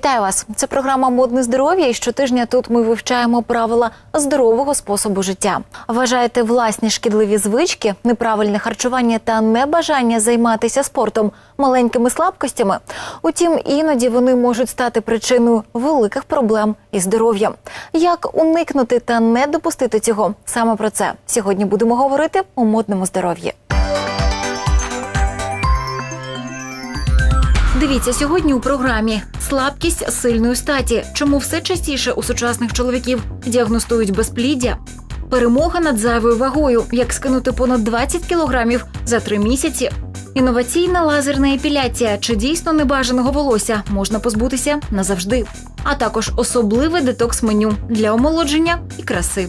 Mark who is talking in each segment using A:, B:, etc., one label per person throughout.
A: Вітаю вас! Це програма Модне здоров'я. І щотижня тут ми вивчаємо правила здорового способу життя. Вважаєте власні шкідливі звички, неправильне харчування та небажання займатися спортом маленькими слабкостями. Утім, іноді вони можуть стати причиною великих проблем із здоров'ям. Як уникнути та не допустити цього? Саме про це сьогодні будемо говорити у модному здоров'ї. Дивіться сьогодні у програмі слабкість сильної статі. Чому все частіше у сучасних чоловіків діагностують безпліддя? Перемога над зайвою вагою, як скинути понад 20 кілограмів за три місяці. Інноваційна лазерна епіляція чи дійсно небажаного волосся можна позбутися назавжди. А також особливе детокс меню для омолодження і краси.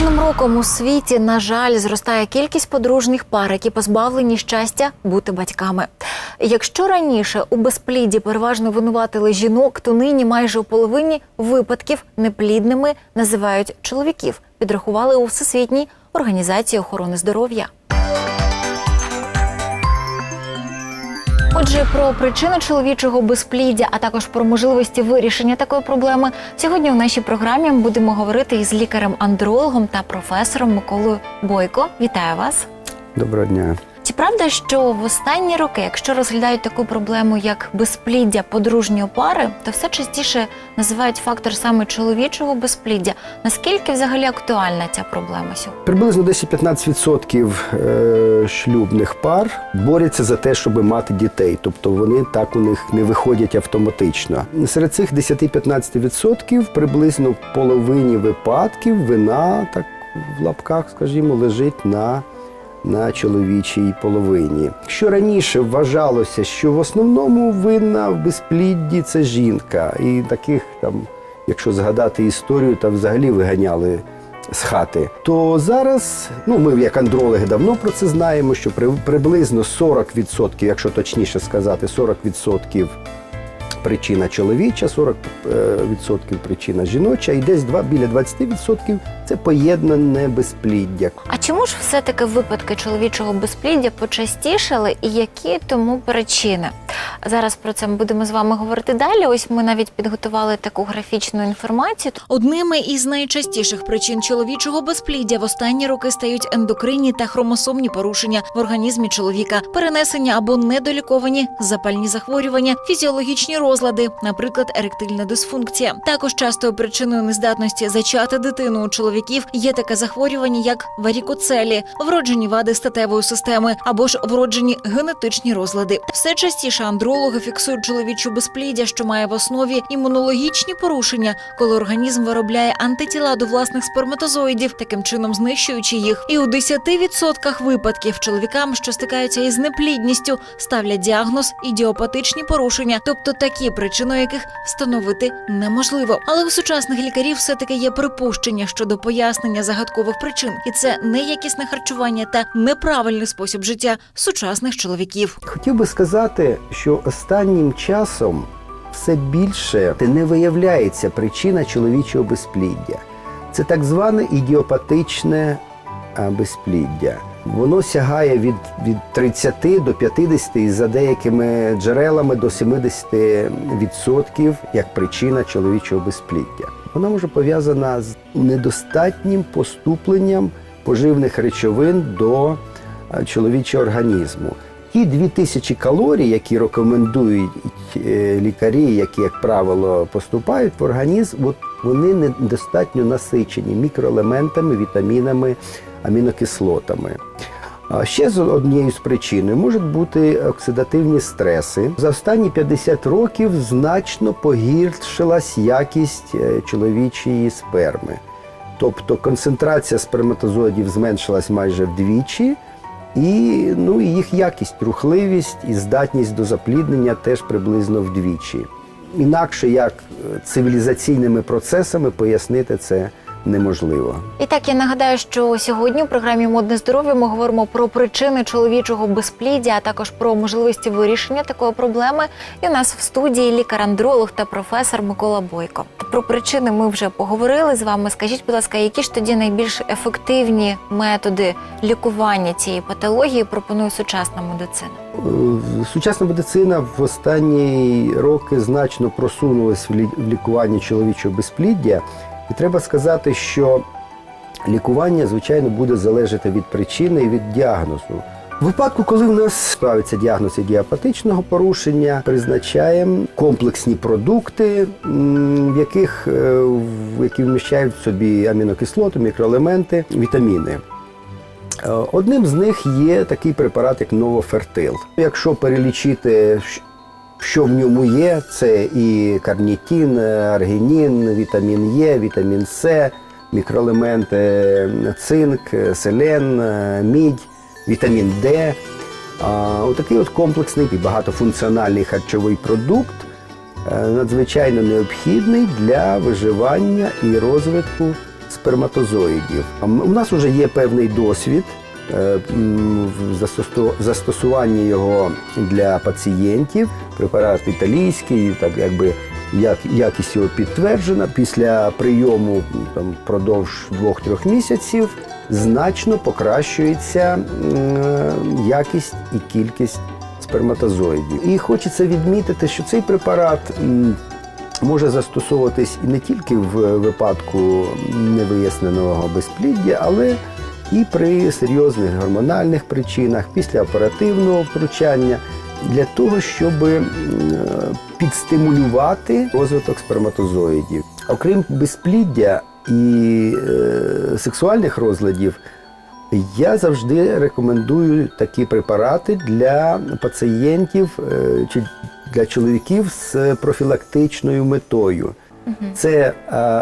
A: Кожним роком у світі, на жаль, зростає кількість подружніх пар, які позбавлені щастя бути батьками. Якщо раніше у безпліді переважно винуватили жінок, то нині майже у половині випадків неплідними називають чоловіків. Підрахували у Всесвітній організації охорони здоров'я. Отже, про причину чоловічого безпліддя, а також про можливості вирішення такої проблеми, сьогодні в нашій програмі будемо говорити із лікарем-андрологом та професором Миколою Бойко. Вітаю вас!
B: Доброго дня.
A: Чи правда, що в останні роки, якщо розглядають таку проблему, як безпліддя подружньої пари, то все частіше називають фактор саме чоловічого безпліддя? Наскільки взагалі актуальна ця проблема сьогодні?
B: Приблизно 10-15% е, шлюбних пар борються за те, щоб мати дітей, тобто вони так у них не виходять автоматично. Серед цих 10-15% приблизно в половині випадків вина, так в лапках, скажімо, лежить на на чоловічій половині. Що раніше вважалося, що в основному винна в безплідді це жінка, і таких там, якщо згадати історію, там взагалі виганяли з хати. То зараз, ну ми як андрологи давно про це знаємо, що при, приблизно 40%, якщо точніше сказати, 40% причина чоловіча, 40% причина жіноча, і десь два, біля 20% це поєднане безпліддя.
A: А чому ж все-таки випадки чоловічого безпліддя почастішали і які тому причини? Зараз про це ми будемо з вами говорити далі. Ось ми навіть підготували таку графічну інформацію. Одними із найчастіших причин чоловічого безпліддя в останні роки стають ендокринні та хромосомні порушення в організмі чоловіка, перенесення або недоліковані запальні захворювання, фізіологічні розлади, наприклад, еректильна дисфункція. Також частою причиною нездатності зачати дитину у чоловіків є таке захворювання, як варікоцелі, вроджені вади статевої системи або ж вроджені генетичні розлади. Все частіше андрологи фіксують чоловічу безпліддя, що має в основі імунологічні порушення, коли організм виробляє антитіла до власних сперматозоїдів, таким чином знищуючи їх. І у 10% випадків чоловікам, що стикаються із неплідністю, ставлять діагноз ідіопатичні порушення, тобто такі причиною яких встановити неможливо. Але у сучасних лікарів все таки є припущення щодо пояснення загадкових причин, і це неякісне харчування та неправильний спосіб життя сучасних чоловіків.
B: Хотів би сказати, що останнім часом все більше не виявляється причина чоловічого безпліддя. Це так зване ідіопатичне безпліддя. Воно сягає від, від 30 до 50 і за деякими джерелами до 70% як причина чоловічого безпліддя. Вона може пов'язана з недостатнім поступленням поживних речовин до чоловічого організму. Ті 2000 калорій, які рекомендують е, лікарі, які, як правило, поступають в організм, от вони недостатньо насичені мікроелементами, вітамінами, амінокислотами. Ще з однією з причин можуть бути оксидативні стреси. За останні 50 років значно погіршилась якість е, чоловічої сперми. Тобто концентрація сперматозоїдів зменшилась майже вдвічі, і ну, їх якість, рухливість і здатність до запліднення теж приблизно вдвічі. Інакше як е, цивілізаційними процесами пояснити це неможливо.
A: І так я нагадаю, що сьогодні у програмі Модне здоров'я ми говоримо про причини чоловічого безпліддя, а також про можливості вирішення такої проблеми. І у нас в студії лікар-андролог та професор Микола Бойко. Про причини ми вже поговорили з вами. Скажіть, будь ласка, які ж тоді найбільш ефективні методи лікування цієї патології пропонує сучасна медицина?
B: Е, Сучасна медицина в останні роки значно просунулась в лікуванні чоловічого безпліддя, і треба сказати, що лікування, звичайно, буде залежати від причини і від діагнозу. В випадку, коли в нас ставиться діагноз ідіопатичного порушення, призначаємо комплексні продукти, в яких е, які вміщають в собі амінокислоти, мікроелементи, вітаміни. Е, Одним з них є такий препарат, як Новофертил. Якщо перелічити, що в ньому є, це і карнітин, е, аргінін, вітамін Е, вітамін С, мікроелементи е, цинк, е, селен, мідь, вітамін Д. Отакий от комплексний і багатофункціональний харчовий продукт надзвичайно необхідний для виживання і розвитку сперматозоїдів. У нас вже є певний досвід е, м, в застосу- застосуванні його для пацієнтів. Препарат італійський, так якби як, якість його підтверджена. Після прийому там, впродовж двох-трьох місяців значно покращується якість і кількість сперматозоїдів. І хочеться відмітити, що цей препарат може застосовуватись і не тільки в випадку невиясненого безпліддя, але і при серйозних гормональних причинах, після оперативного втручання, для того, щоб підстимулювати розвиток сперматозоїдів. Окрім безпліддя і е, сексуальних розладів, я завжди рекомендую такі препарати для пацієнтів е, чи для чоловіків з профілактичною метою. Це е,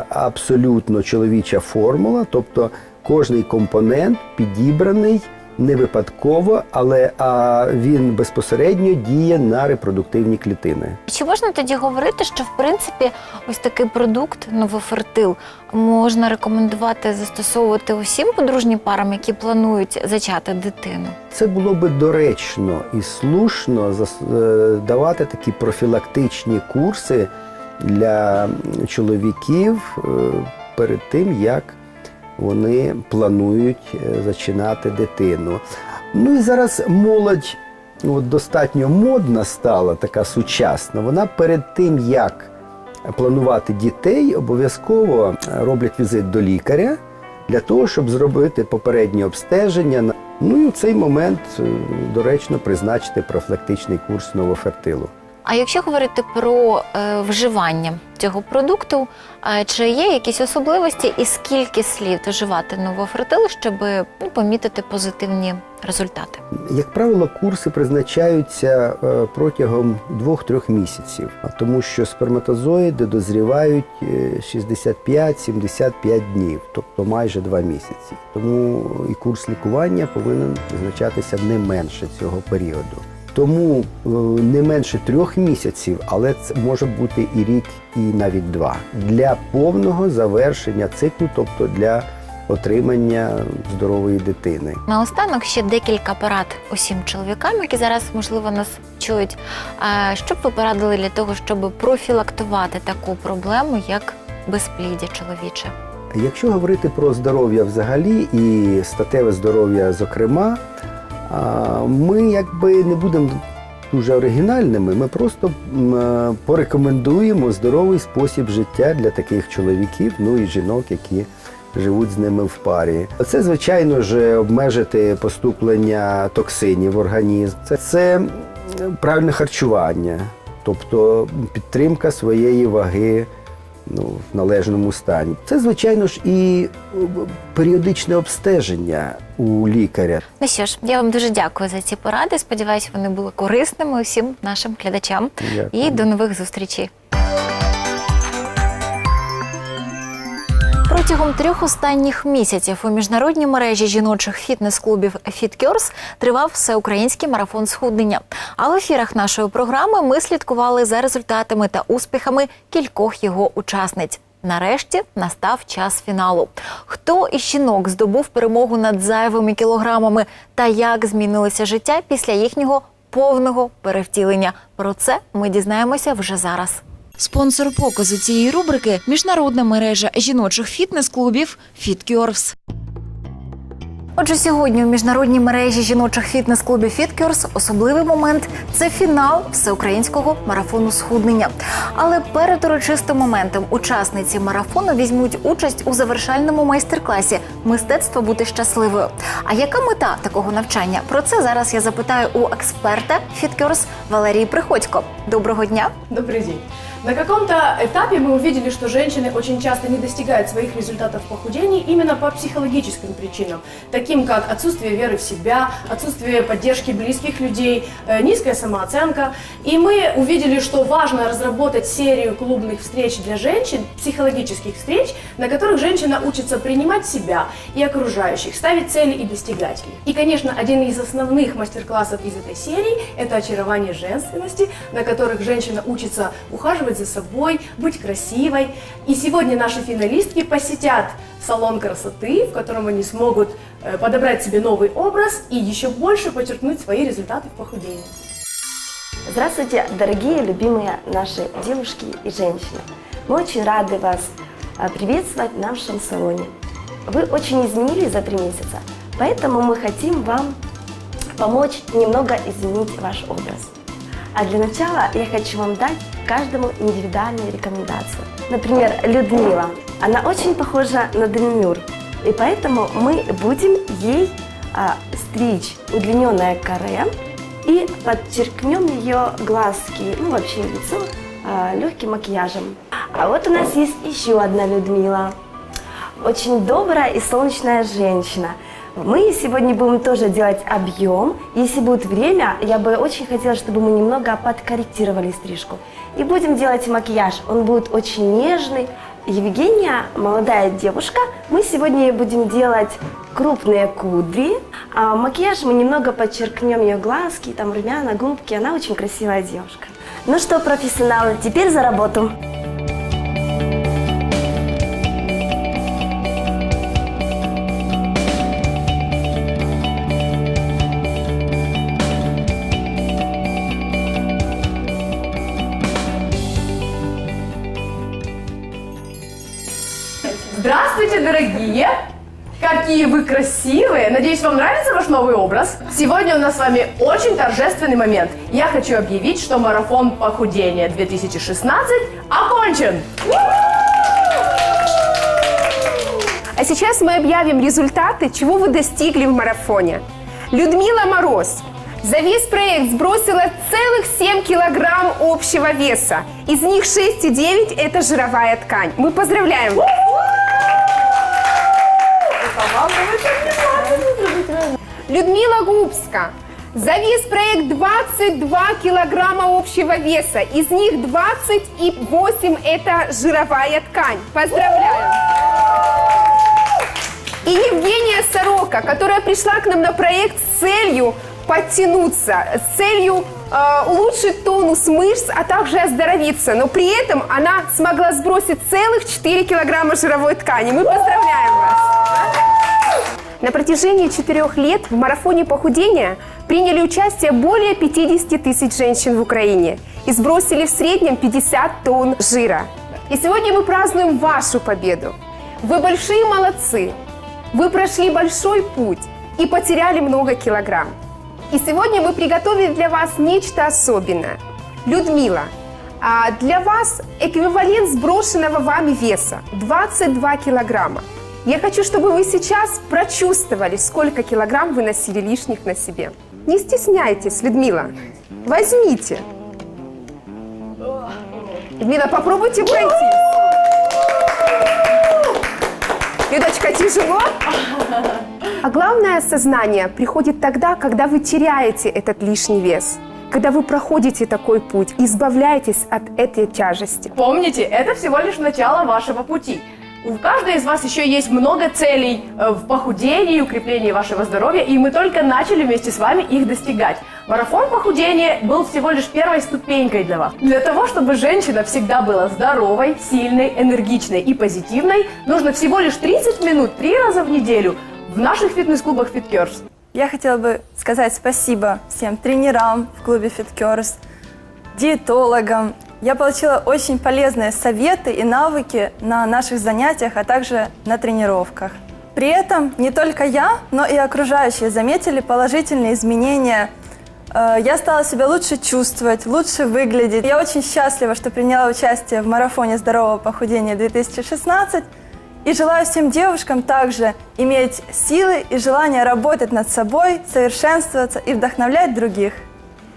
B: абсолютно чоловіча формула, тобто кожний компонент підібраний не випадково, але а він безпосередньо діє на репродуктивні клітини.
A: Чи можна тоді говорити, що в принципі ось такий продукт новофертил можна рекомендувати застосовувати усім подружнім парам, які планують зачати дитину?
B: Це було би доречно і слушно е, давати такі профілактичні курси для чоловіків е, перед тим, як вони планують е, зачинати дитину. Ну і зараз молодь от достатньо модна стала, така сучасна. Вона перед тим, як планувати дітей, обов'язково е, роблять візит до лікаря для того, щоб зробити попереднє обстеження. Ну і в цей момент е, доречно призначити профілактичний курс новофертилу.
A: А якщо говорити про е, вживання цього продукту, е, чи є якісь особливості і скільки слід вживати новофертил, щоб ну, помітити позитивні результати?
B: Як правило, курси призначаються е, протягом 2-3 місяців, тому що сперматозоїди дозрівають е, 65-75 днів, тобто майже 2 місяці. Тому і курс лікування повинен призначатися не менше цього періоду. Тому е, не менше трьох місяців, але це може бути і рік, і навіть два для повного завершення циклу, тобто для отримання здорової дитини.
A: Наостанок ще декілька порад усім чоловікам, які зараз можливо нас чують. Що б ви порадили для того, щоб профілактувати таку проблему, як безпліддя чоловіче?
B: Якщо говорити про здоров'я взагалі і статеве здоров'я, зокрема, ми якби не будемо дуже оригінальними, ми просто е, порекомендуємо здоровий спосіб життя для таких чоловіків, ну і жінок, які живуть з ними в парі. Це, звичайно ж, обмежити поступлення токсинів в організм. Це, це правильне харчування, тобто підтримка своєї ваги ну, в належному стані. Це, звичайно ж, і е, періодичне обстеження у лікаря.
A: Ну що ж, я вам дуже дякую за ці поради. Сподіваюся, вони були корисними усім нашим глядачам.
B: Дякую.
A: І до нових зустрічей. Протягом трьох останніх місяців у міжнародній мережі жіночих фітнес-клубів FitCures тривав всеукраїнський марафон схуднення. А в ефірах нашої програми ми слідкували за результатами та успіхами кількох його учасниць. Нарешті настав час фіналу. Хто із жінок здобув перемогу над зайвими кілограмами та як змінилося життя після їхнього повного перевтілення? Про це ми дізнаємося вже зараз.
C: Спонсор показу цієї рубрики міжнародна мережа жіночих фітнес-клубів FitCurves.
A: Отже, сьогодні у міжнародній мережі жіночих фітнес-клубів FitCures особливий момент це фінал всеукраїнського марафону схуднення. Але перед урочистим моментом учасниці марафону візьмуть участь у завершальному майстер-класі Мистецтво бути щасливою. А яка мета такого навчання? Про це зараз я запитаю у експерта FitCures Валерії Приходько. Доброго дня!
D: Добрый день. На каком-то этапе мы увидели, что женщины очень часто не достигают своих результатов в похудении именно по психологическим причинам, таким как отсутствие веры в себя, отсутствие поддержки близких людей, э, низкая самооценка. И мы увидели, что важно разработать серию клубных встреч для женщин, психологических встреч, на которых женщина учится принимать себя и окружающих, ставить цели и достигать их. И, конечно, один из основных мастер-классов из этой серии – это очарование женственности, на которых женщина учится ухаживать за собой, быть красивой. И сегодня наши финалистки посетят салон красоты, в котором они смогут э, подобрать себе новый образ и еще больше подчеркнуть свои результаты в похудении.
E: Здравствуйте, дорогие, любимые наши девушки и женщины. Мы очень рады вас а, приветствовать в нашем салоне. Вы очень изменились за три месяца, поэтому мы хотим вам помочь немного изменить ваш образ. А для начала я хочу вам дать каждому индивидуальную рекомендацию. Например, Людмила. Она очень похожа на Демюр, и поэтому мы будем ей а, стричь удлиненное каре и подчеркнем ее глазки, ну вообще лицо а, легким макияжем. А вот у нас есть еще одна Людмила. Очень добрая и солнечная женщина. Мы сегодня будем тоже делать объем. Если будет время, я бы очень хотела, чтобы мы немного подкорректировали стрижку. И будем делать макияж. Он будет очень нежный. Евгения, молодая девушка, мы сегодня будем делать крупные кудри. А макияж мы немного подчеркнем ее глазки, там румяна, губки. Она очень красивая девушка. Ну что, профессионалы, теперь за работу.
D: Какие вы красивые! Надеюсь, вам нравится ваш новый образ? Сегодня у нас с вами очень торжественный момент. Я хочу объявить, что марафон похудения 2016 окончен!
F: А сейчас мы объявим результаты, чего вы достигли в марафоне. Людмила Мороз за весь проект сбросила целых 7 килограмм общего веса. Из них 6,9 – это жировая ткань. Мы поздравляем вас. Людмила Губска. За весь проект 22 килограмма общего веса. Из них 28 – это жировая ткань. Поздравляю. И Евгения Сорока, которая пришла к нам на проект с целью подтянуться, с целью э, улучшить тонус мышц, а также оздоровиться. Но при этом она смогла сбросить целых 4 килограмма жировой ткани. Мы поздравляем! На протяжении четырех лет в марафоне похудения приняли участие более 50 тысяч женщин в Украине и сбросили в среднем 50 тонн жира. И сегодня мы празднуем вашу победу. Вы большие молодцы. Вы прошли большой путь и потеряли много килограмм. И сегодня мы приготовили для вас нечто особенное. Людмила, а для вас эквивалент сброшенного вами веса 22 килограмма. Я хочу, чтобы вы сейчас прочувствовали, сколько килограмм вы носили лишних на себе. Не стесняйтесь, Людмила. Возьмите. Людмила, попробуйте пройти. Людочка, тяжело? А главное осознание приходит тогда, когда вы теряете этот лишний вес. Когда вы проходите такой путь, избавляетесь от этой тяжести.
D: Помните, это всего лишь начало вашего пути. У каждой из вас еще есть много целей э, в похудении, укреплении вашего здоровья, и мы только начали вместе с вами их достигать. Марафон похудения был всего лишь первой ступенькой для вас. Для того, чтобы женщина всегда была здоровой, сильной, энергичной и позитивной, нужно всего лишь 30 минут три раза в неделю в наших фитнес-клубах FitCurves.
G: Я хотела бы сказать спасибо всем тренерам в клубе FitCures, диетологам. Я получила очень полезные советы и навыки на наших занятиях, а также на тренировках. При этом не только я, но и окружающие заметили положительные изменения. Э, Я стала себя лучше чувствовать, лучше выглядеть. Я очень счастлива, что приняла участие в марафоне здорового похудения 2016 и желаю всем девушкам также иметь силы и желание работать над собой, совершенствоваться и вдохновлять других.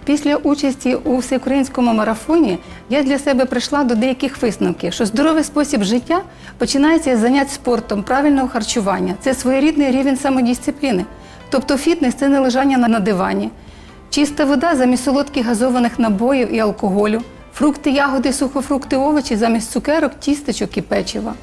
H: Після участі у всеукраїнському марафоні я для себе прийшла до деяких висновків, що здоровий спосіб життя починається з занять спортом, правильного харчування. Це своєрідний рівень самодисципліни. Тобто фітнес це не лежання на- дивані. Чиста вода замість солодких газованих набоїв і алкоголю, фрукти, ягоди, сухофрукти, овочі замість цукерок, тістечок і печива.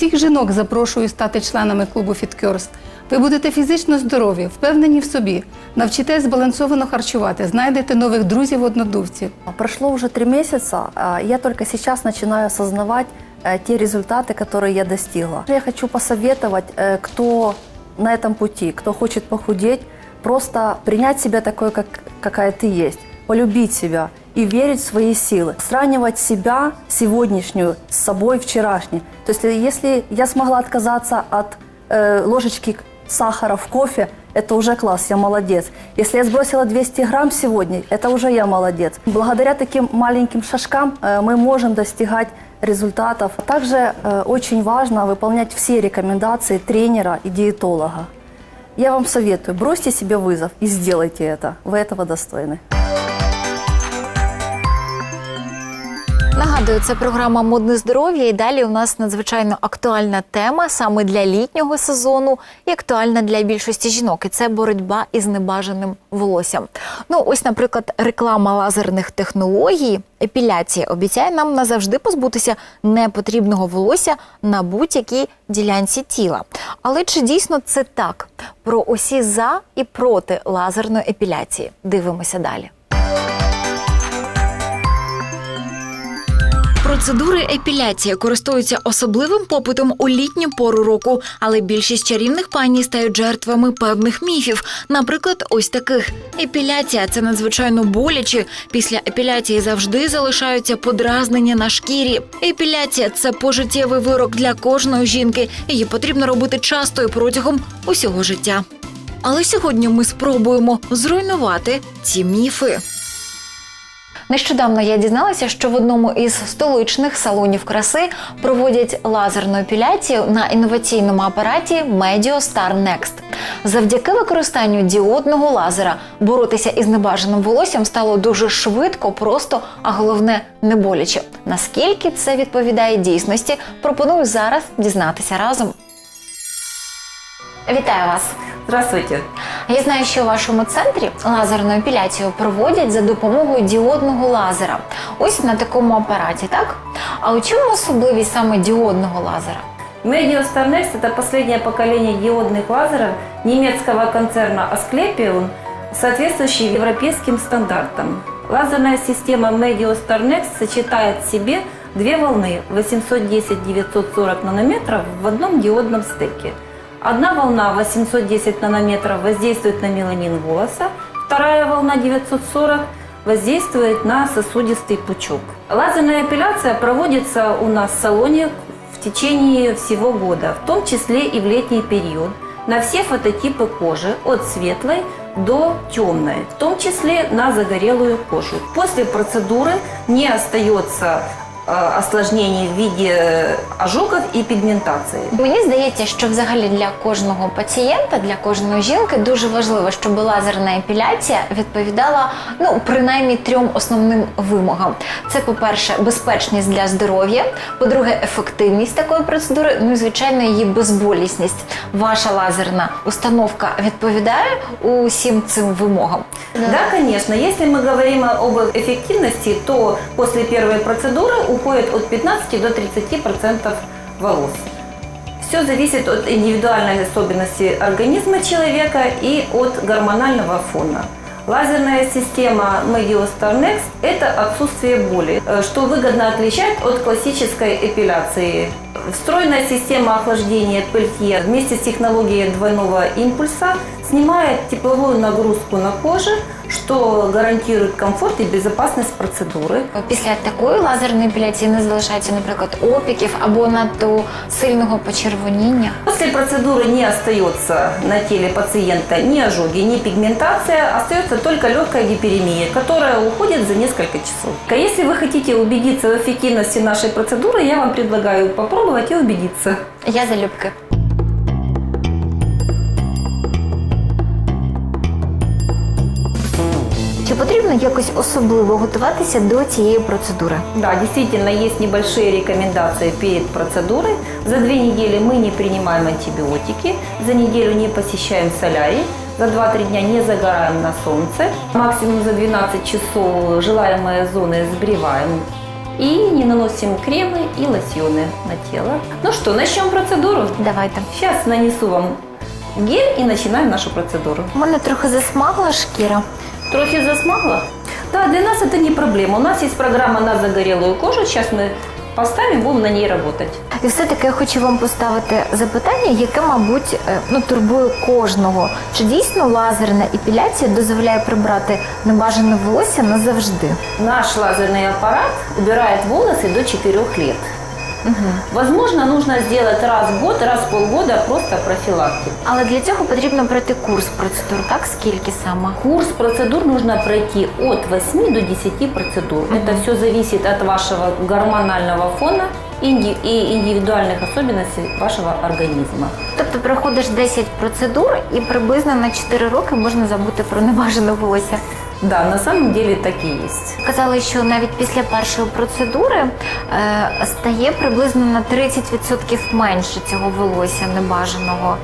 H: Всіх жінок запрошую стати членами клубу FitCurse. Ви будете фізично здорові, впевнені в собі, навчитесь збалансовано харчувати, знайдете нових друзів-однодумців.
I: Прошло уже три месяца, а я только сейчас начинаю осознавать э, те результаты, которые я достигла. Я хочу посоветовать, э, кто на этом пути, кто хочет похудеть, просто принять себя такой, как, какая ты есть, полюбить себя и верить в свои силы. Сравнивать себя сегодняшнюю с собой вчерашней. То есть э, если я смогла отказаться от э, ложечки сахара в кофе, это уже класс, я молодец. Если я сбросила 200 грамм сегодня, это уже я молодец. Благодаря таким маленьким шажкам э, мы можем достигать результатов. Также э, очень важно выполнять все рекомендации тренера и диетолога. Я вам советую, бросьте себе вызов и сделайте это. Вы этого достойны.
A: Нагадую, це програма Модне здоров'я. І далі у нас надзвичайно актуальна тема саме для літнього сезону і актуальна для більшості жінок. І це боротьба із небажаним волоссям. Ну, ось, наприклад, реклама лазерних технологій, епіляція обіцяє нам назавжди позбутися непотрібного волосся на будь-якій ділянці тіла. Але чи дійсно це так? Про усі за і проти лазерної епіляції дивимося далі. Процедури епіляції користуються особливим попитом у літню пору року, але більшість чарівних пані стають жертвами певних міфів. Наприклад, ось таких: епіляція це надзвичайно боляче. Після епіляції завжди залишаються подразнення на шкірі. Епіляція це пожиттєвий вирок для кожної жінки. Її потрібно робити часто і протягом усього життя. Але сьогодні ми спробуємо зруйнувати ці міфи. Нещодавно я дізналася, що в одному із столичних салонів краси проводять лазерну епіляцію на інноваційному апараті MedioStar Next. Завдяки використанню діодного лазера боротися із небажаним волоссям стало дуже швидко, просто, а головне не боляче. Наскільки це відповідає дійсності, пропоную зараз дізнатися разом. Вітаю вас!
J: Здравствуйте.
A: Я знаю, що у вашому центрі лазерну епіляцію проводять за допомогою діодного лазера. Ось на такому апараті, так? А у чому особливість саме діодного лазера?
J: Medio Star Next – это последнее поколение диодных лазеров немецкого концерна Asclepion, соответствующий европейским стандартам. Лазерная система Medio Star Next сочетает в себе две волны 810-940 нанометров в одном диодном стеке. Одна волна 810 нанометров воздействует на меланин волоса, вторая волна 940 воздействует на сосудистый пучок. Лазерная эпиляция проводится у нас в салоне в течение всего года, в том числе и в летний период, на все фототипы кожи, от светлой до темной, в том числе на загорелую кожу. После процедуры не остается осложнений в виде ожогов и пигментации.
A: Мені здається, що взагалі для кожного пацієнта, для кожної жінки дуже важливо, щоб лазерна епіляція відповідала ну принаймні трьом основним вимогам. Це, по-перше, безпечність для здоров'я, по-друге, ефективність такої процедури, ну і звичайно, її безболісність. Ваша лазерна установка відповідає усім цим вимогам.
J: Да, конечно. Если мы говорим об эффективности, то после первой процедуры уходит от 15 до 30 процентов волос. Все зависит от индивидуальной особенности организма человека и от гормонального фона. Лазерная система Mediostar Next – это отсутствие боли, э, что выгодно отличает от классической эпиляции. Встроенная система охлаждения Пельтье вместе с технологией двойного импульса снимает тепловую нагрузку на коже, что гарантирует комфорт и безопасность процедуры.
A: Після такої лазерної епіляції не залишається, наприклад, опіків або надто сильного почервоніння.
J: После процедуры не остается на теле пациента ни ожоги, ни пигментация, остается только легкая гиперемия, которая уходит за несколько часов. А Если вы хотите убедиться в эффективности нашей процедуры, я вам предлагаю попробовать и убедиться.
A: Я залюбки. потрібно якось особливо готуватися до цієї процедури?
J: Да, действительно, есть небольшие рекомендации перед процедурой. За две недели мы не принимаем антибиотики, за неделю не посещаем солярий, за 2-3 дня не загораем на солнце. Максимум за 12 часов желаемые зоны сбриваем и не наносим кремы и лосьоны на тело. Ну что, начнем процедуру?
A: Давайте.
J: Сейчас нанесу вам гель и начинаем нашу процедуру.
A: У мене трохи засмагла шкіра.
J: Трохи засмагла? Да, для нас это не проблема. У нас есть программа на загорелую кожу. Сейчас мы поставим, будем на ней работать.
A: І все-таки я хочу вам поставити запитання, яке, мабуть, е, ну, турбує кожного. Чи дійсно лазерна епіляція дозволяє прибрати небажане волосся назавжди?
J: Наш лазерный аппарат убирает волосы до 4 лет. Возможно, нужно сделать раз в год, раз в полгода просто профилактику.
A: Але для цього потрібно пройти курс процедур. Так скільки саме?
J: Курс процедур нужно пройти от 8 до 10 процедур. Это все зависит от вашего гормонального фона инди- и индивидуальных особенностей вашего организма.
A: Тобто проходиш 10 процедур і приблизно на 4 роки можна забути про небажане волосся.
J: Да, на самом деле так и есть.
A: Казали, що навіть після першої процедури е, стає приблизно на 30% менше цього волосся небажаного.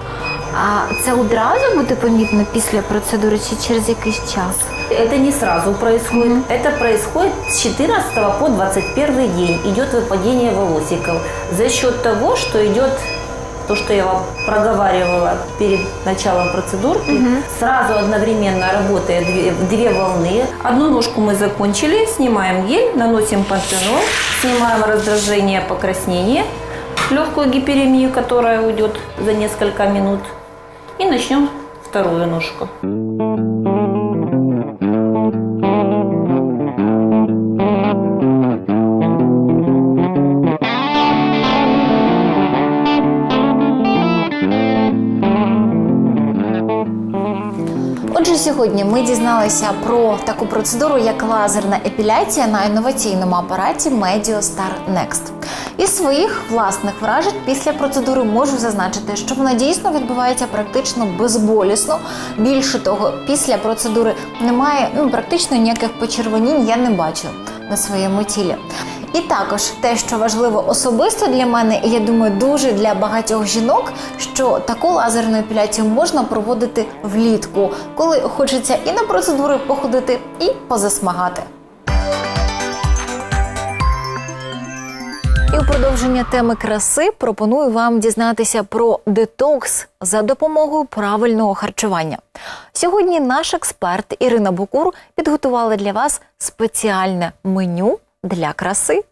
A: А це одразу буде помітно після процедури чи через якийсь час?
J: Это не сразу происходит. Это происходит с 14 по 21 день. Идет выпадение волосиков. За счет того, что идет то, что я вам проговаривала перед началом процедурки, сразу одновременно работает две, две волны. Одну ножку мы закончили, снимаем гель, наносим пантенол, снимаем раздражение, покраснение, легкую гиперемию, которая уйдет за несколько минут. И начнем вторую ножку.
A: Сьогодні ми дізналися про таку процедуру, як лазерна епіляція на інноваційному апараті MedioStar Next. Із своїх власних вражень після процедури можу зазначити, що вона дійсно відбувається практично безболісно. Більше того, після процедури немає ну практично ніяких почервонінь, я не бачу на своєму тілі. І також те, що важливо особисто для мене, і я думаю, дуже для багатьох жінок, що таку лазерну епіляцію можна проводити влітку, коли хочеться і на процедури походити, і позасмагати. І у продовження теми краси пропоную вам дізнатися про детокс за допомогою правильного харчування. Сьогодні наш експерт Ірина Букур підготувала для вас спеціальне меню для краси.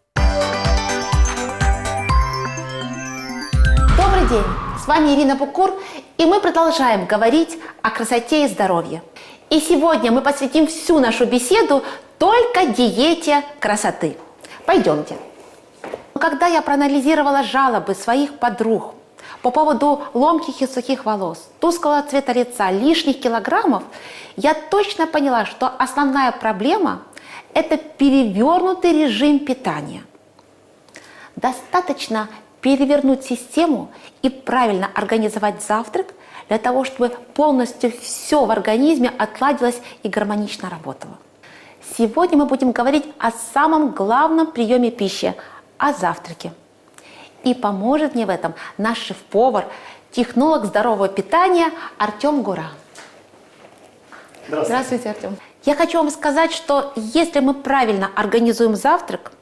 K: Добрый день! С вами Ирина Букур, и мы продолжаем говорить о красоте и здоровье. И сегодня мы посвятим всю нашу беседу только диете красоты. Пойдемте. Когда я проанализировала жалобы своих подруг по поводу ломких и сухих волос, тусклого цвета лица, лишних килограммов, я точно поняла, что основная проблема – это перевернутый режим питания. Достаточно перевернуть систему и правильно организовать завтрак для того, чтобы полностью все в организме отладилось и гармонично работало. Сегодня мы будем говорить о самом главном приеме пищи – о завтраке. И поможет мне в этом наш шеф-повар, технолог здорового питания Артем Гура. Здравствуйте, Артем. Я хочу вам сказать, что если мы правильно организуем завтрак,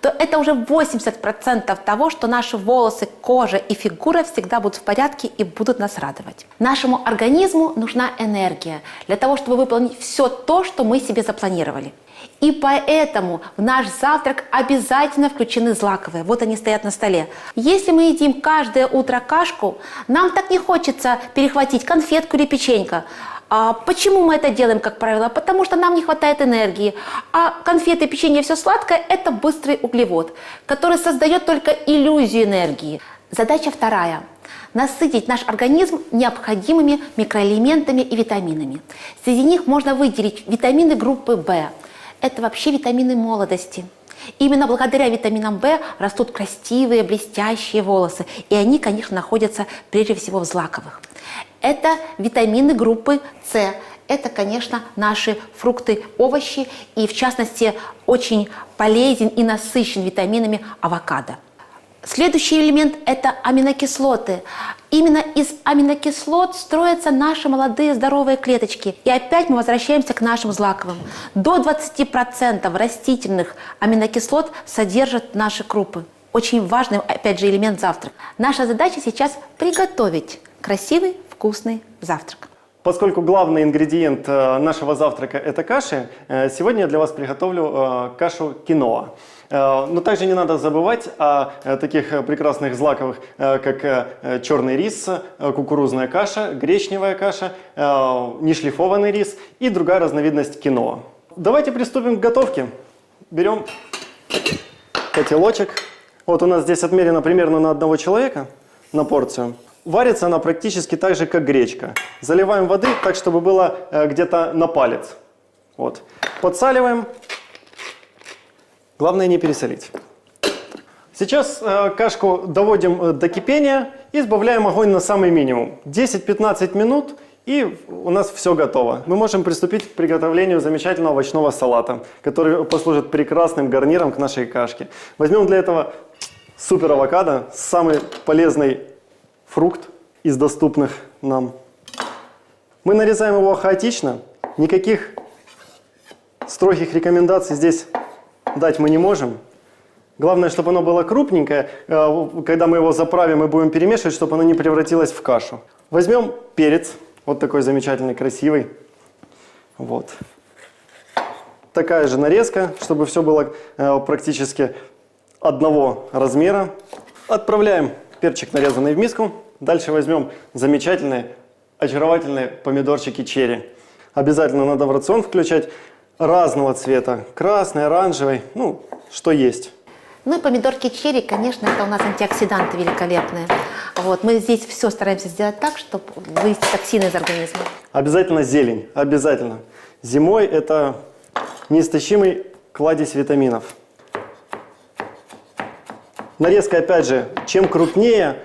K: то это уже 80% того, что наши волосы, кожа и фигура всегда будут в порядке и будут нас радовать. Нашему организму нужна энергия для того, чтобы выполнить все то, что мы себе запланировали. И поэтому в наш завтрак обязательно включены злаковые. Вот они стоят на столе. Если мы едим каждое утро кашку, нам так не хочется перехватить конфетку или печенька. А почему мы это делаем, как правило? Потому что нам не хватает энергии. А конфеты, печенье, все сладкое – это быстрый углевод, который создает только иллюзию энергии. Задача вторая – насытить наш организм необходимыми микроэлементами и витаминами. Среди них можно выделить витамины группы В. Это вообще витамины молодости. Именно благодаря витаминам В растут красивые, блестящие волосы. И они, конечно, находятся прежде всего в злаковых. Это витамины группы С. Это, конечно, наши фрукты, овощи. И, в частности, очень полезен и насыщен витаминами авокадо. Следующий элемент – это аминокислоты. Именно из аминокислот строятся наши молодые здоровые клеточки. И опять мы возвращаемся к нашим злаковым. До 20% растительных аминокислот содержат наши крупы. Очень важный, опять же, элемент завтрака. Наша задача сейчас приготовить красивый, вкусный завтрак.
L: Поскольку главный ингредиент э, нашего завтрака – это каши, э, сегодня я для вас приготовлю э, кашу киноа. Но также не надо забывать о таких прекрасных злаковых, как черный рис, кукурузная каша, гречневая каша, нешлифованный рис и другая разновидность киноа. Давайте приступим к готовке. Берем котелочек. Вот у нас здесь отмерено примерно на одного человека на порцию. Варится она практически так же, как гречка. Заливаем воды так, чтобы было э, где-то на палец. Вот. Подсаливаем. Главное не пересолить. Сейчас э, кашку доводим э, до кипения и сбавляем огонь на самый минимум. 10-15 минут и у нас все готово. Мы можем приступить к приготовлению замечательного овощного салата, который послужит прекрасным гарниром к нашей кашке. Возьмем для этого супер авокадо, самый полезный фрукт из доступных нам. Мы нарезаем его хаотично, никаких строгих рекомендаций здесь дать мы не можем. Главное, чтобы оно было крупненькое. Э, Когда мы его заправим и будем перемешивать, чтобы оно не превратилось в кашу. Возьмем перец, вот такой замечательный, красивый. Вот. Такая же нарезка, чтобы все было э, практически одного размера. Отправляем перчик, нарезанный в миску. Дальше возьмем замечательные, очаровательные помидорчики черри. Обязательно надо в рацион включать разного цвета. Красный, оранжевый, ну, что есть.
K: Ну и помидорки черри, конечно, это у нас антиоксиданты великолепные. Вот, мы здесь все стараемся сделать так, чтобы вывести токсины из организма.
L: Обязательно зелень, обязательно. Зимой это неистощимый кладезь витаминов. Нарезка, опять же, чем крупнее,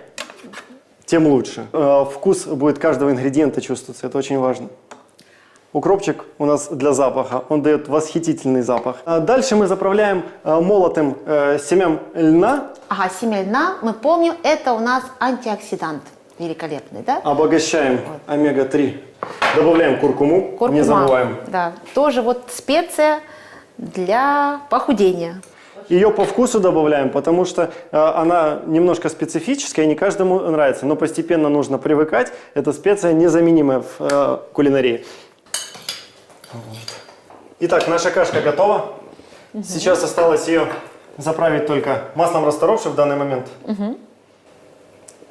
L: тем лучше. Э, Вкус будет каждого ингредиента чувствоваться, это очень важно. Укропчик у нас для запаха, он дает восхитительный запах. А Дальше мы заправляем э, молотым э, семян льна,
K: Ага, семя льна, мы помним, это у нас антиоксидант великолепный, да?
L: обогащаем омега-3, добавляем куркуму, не
K: Куркума.
L: забываем.
K: Да, тоже вот специя для похудения.
L: Ее по вкусу добавляем, потому что э, она немножко специфическая, и не каждому нравится. Но постепенно нужно привыкать. Эта специя незаменимая в э, кулинарии. Итак, наша кашка готова. Сейчас осталось ее заправить только маслом расторопшим в данный момент.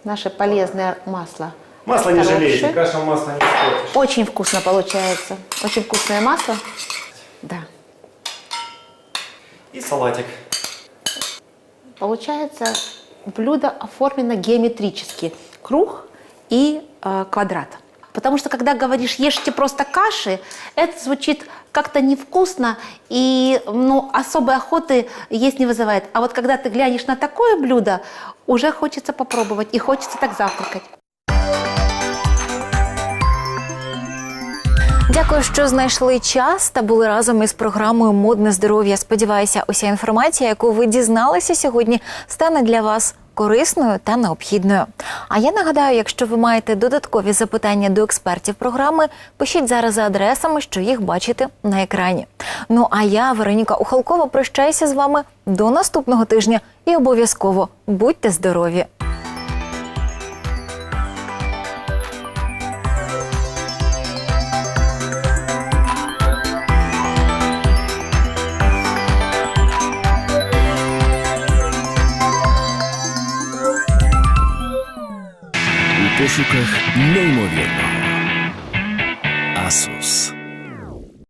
K: Наше полезное масло.
L: Масло не
K: Расторопши.
L: жалейте, каша масло не испортишь.
K: Очень вкусно получается. Очень вкусное масло. Да.
L: И салатик.
K: Получается, блюдо оформлено геометрически. Круг и э, квадрат. Потому что когда говоришь «ешьте просто каши», это звучит как-то невкусно и ну, особой охоты есть не вызывает. А вот когда ты глянешь на такое блюдо, уже хочется попробовать и хочется так завтракать.
A: Дякую, що знайшли час та були разом із програмою Модне здоров'я. Сподіваюся, уся інформація, яку ви дізналися сьогодні, стане для вас корисною та необхідною. А я нагадаю, якщо ви маєте додаткові запитання до експертів програми, пишіть зараз за адресами, що їх бачите на екрані. Ну а я, Вероніка Ухалкова, прощаюся з вами до наступного тижня і обов'язково будьте здорові!
M: poszukach neumowienną. Asus.